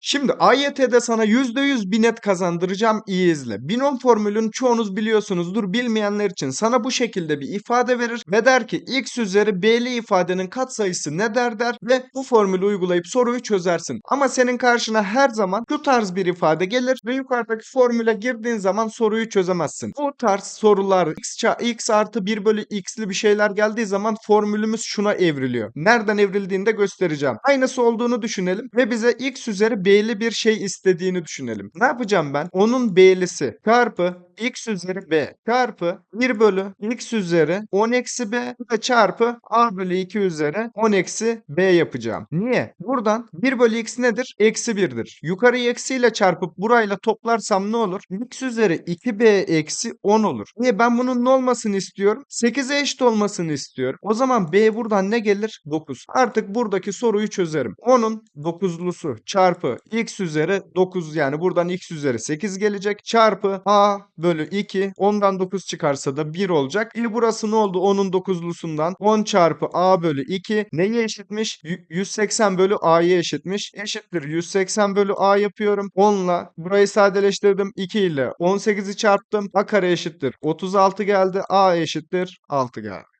Şimdi AYT'de sana %100 bir net kazandıracağım iyi izle. Binom formülünü çoğunuz biliyorsunuzdur. Bilmeyenler için sana bu şekilde bir ifade verir ve der ki x üzeri b'li ifadenin katsayısı ne der der ve bu formülü uygulayıp soruyu çözersin. Ama senin karşına her zaman şu tarz bir ifade gelir ve yukarıdaki formüle girdiğin zaman soruyu çözemezsin. Bu tarz sorular x, x artı 1 bölü x'li bir şeyler geldiği zaman formülümüz şuna evriliyor. Nereden evrildiğini de göstereceğim. Aynısı olduğunu düşünelim ve bize x üzeri b'li bir şey istediğini düşünelim. Ne yapacağım ben? Onun b'lisi çarpı x üzeri b çarpı 1 bölü x üzeri 10 eksi b çarpı a bölü 2 üzeri 10 eksi b yapacağım. Niye? Buradan 1 bölü x nedir? Eksi 1'dir. Yukarıyı eksiyle çarpıp burayla toplarsam ne olur? x üzeri 2b eksi 10 olur. Niye? Ben bunun ne olmasını istiyorum? 8'e eşit olmasını istiyorum. O zaman b buradan ne gelir? 9. Artık buradaki soruyu çözerim. 10'un 9'lusu çarpı x üzeri 9 yani buradan x üzeri 8 gelecek. Çarpı a bölü 2. 10'dan 9 çıkarsa da 1 olacak. E burası ne oldu? 10'un 9'lusundan 10 çarpı a bölü 2 neye eşitmiş? Y- 180 bölü a'ya eşitmiş. Eşittir 180 bölü a yapıyorum. 10 ile burayı sadeleştirdim. 2 ile 18'i çarptım. a kare eşittir. 36 geldi. a eşittir 6 geldi.